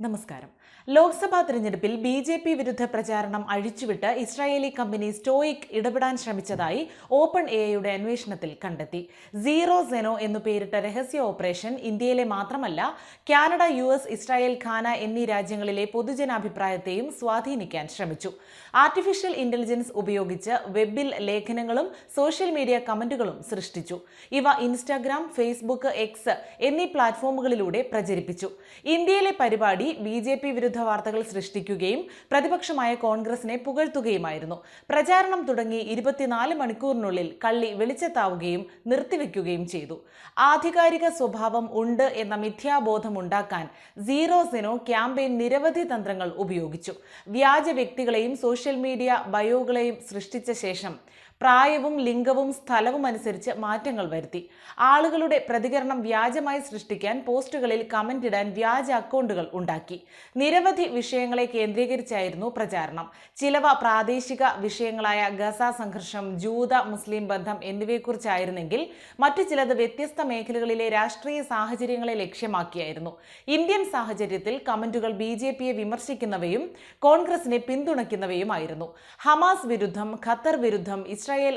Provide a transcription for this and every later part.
നമസ്കാരം. ലോക്സഭാ തിരഞ്ഞെടുപ്പിൽ B J P വിരുദ്ധ പ്രചാരണം അഴിച്ചുവിട്ട് ഇസ്രായേലി കമ്പനി സ്റ്റോയിക് ഇടപെടാൻ ശ്രമിച്ചതായി ഓപ്പൺ എയുടെ അന്വേഷണത്തിൽ കണ്ടെത്തി. സീറോ സെനോ എന്നു പേരിട്ട രഹസ്യ ഓപ്പറേഷൻ ഇന്ത്യയിലെ മാത്രമല്ല Canada U S Israel Ghana എന്നീ രാജ്യങ്ങളിലെ പൊതുജനാഭിപ്രായത്തെയും സ്വാധീനിക്കാൻ ശ്രമിച്ചു. ആർട്ടിഫിഷ്യൽ ഇന്റലിജൻസ് ഉപയോഗിച്ച് വെബിൽ ലേഖനങ്ങളും സോഷ്യൽ മീഡിയ കമന്റുകളും സൃഷ്ടിച്ചു. ഇവ ഇൻസ്റ്റാഗ്രാം ഫേസ്ബുക്ക് എക്സ് എന്നീ പ്ലാറ്റ്ഫോമുകളിലൂടെ പ്രചരിപ്പിച്ചു. ഇന്ത്യയിലെ പരിപാടി ബി ജെ പി വിരുദ്ധ വാർത്തകൾ സൃഷ്ടിക്കുകയും പ്രതിപക്ഷമായ കോൺഗ്രസിനെ പുകഴ്ത്തുകയുമായിരുന്നു. പ്രചാരണം തുടങ്ങി ഇരുപത്തിനാല് മണിക്കൂറിനുള്ളിൽ കള്ളി വെളിച്ചത്താവുകയും നിർത്തിവെക്കുകയും ചെയ്തു. ആധികാരിക സ്വഭാവം ഉണ്ട് എന്ന മിഥ്യാബോധം ഉണ്ടാക്കാൻ സീറോ സെനോ ക്യാമ്പയിൻ നിരവധി തന്ത്രങ്ങൾ ഉപയോഗിച്ചു. വ്യാജ വ്യക്തികളെയും സോഷ്യൽ മീഡിയ ബയോകളെയും സൃഷ്ടിച്ച ശേഷം പ്രായവും ലിംഗവും സ്ഥലവും അനുസരിച്ച് മാറ്റങ്ങൾ വരുത്തി. ആളുകളുടെ പ്രതികരണം വ്യാജമായി സൃഷ്ടിക്കാൻ പോസ്റ്റുകളിൽ കമന്റ് ഇടാൻ വ്യാജ അക്കൗണ്ടുകൾ ഉണ്ടാക്കി. നിരവധി വിഷയങ്ങളെ കേന്ദ്രീകരിച്ചായിരുന്നു പ്രചാരണം. ചിലവ പ്രാദേശിക വിഷയങ്ങളായ ഗസ സംഘർഷം ജൂത മുസ്ലിം ബന്ധം എന്നിവയെക്കുറിച്ചായിരുന്നെങ്കിൽ മറ്റു ചിലത് വ്യത്യസ്ത മേഖലകളിലെ രാഷ്ട്രീയ സാഹചര്യങ്ങളെ ലക്ഷ്യമാക്കിയായിരുന്നു. ഇന്ത്യൻ സാഹചര്യത്തിൽ കമന്റുകൾ ബി ജെ പിയെ വിമർശിക്കുന്നവയും കോൺഗ്രസിനെ പിന്തുണയ്ക്കുന്നവയുമായിരുന്നു. ഹമാസ് വിരുദ്ധം ഖത്തർ വിരുദ്ധം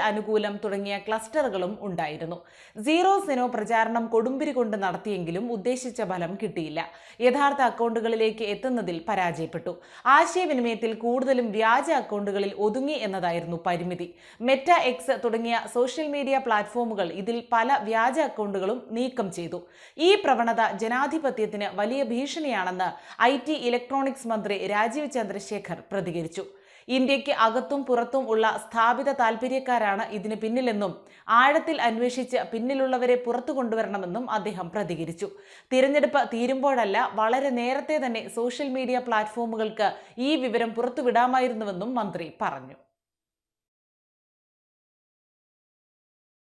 അനുകൂലം തുടങ്ങിയ ക്ലസ്റ്ററുകളും ഉണ്ടായിരുന്നു. സീറോ സെനോ പ്രചാരണം കൊടുമ്പിരി കൊണ്ട് നടത്തിയെങ്കിലും ഉദ്ദേശിച്ച ഫലം കിട്ടിയില്ല. യഥാർത്ഥ അക്കൗണ്ടുകളിലേക്ക് എത്തുന്നതിൽ പരാജയപ്പെട്ടു. ആശയവിനിമയത്തിൽ കൂടുതലും വ്യാജ അക്കൗണ്ടുകളിൽ ഒതുങ്ങി എന്നതായിരുന്നു പരിമിതി. മെറ്റ എക്സ് തുടങ്ങിയ സോഷ്യൽ മീഡിയ പ്ലാറ്റ്ഫോമുകൾ ഇതിൽ പല വ്യാജ അക്കൗണ്ടുകളും നീക്കം ചെയ്തു. ഈ പ്രവണത ജനാധിപത്യത്തിന് വലിയ ഭീഷണിയാണെന്ന് ഐ ഇലക്ട്രോണിക്സ് മന്ത്രി രാജീവ് ചന്ദ്രശേഖർ പ്രതികരിച്ചു. ഇന്ത്യയ്ക്ക് അകത്തും പുറത്തും ഉള്ള സ്ഥാപിത താൽപര്യക്കാരാണ് ഇതിന് പിന്നിലെന്നും ആഴത്തിൽ അന്വേഷിച്ച് പിന്നിലുള്ളവരെ പുറത്തു കൊണ്ടുവരണമെന്നും അദ്ദേഹം പ്രതികരിച്ചു. തിരഞ്ഞെടുപ്പ് തീരുമ്പോഴല്ല വളരെ നേരത്തെ തന്നെ സോഷ്യൽ മീഡിയ പ്ലാറ്റ്ഫോമുകൾക്ക് ഈ വിവരം പുറത്തുവിടാമായിരുന്നുവെന്നും മന്ത്രി പറഞ്ഞു.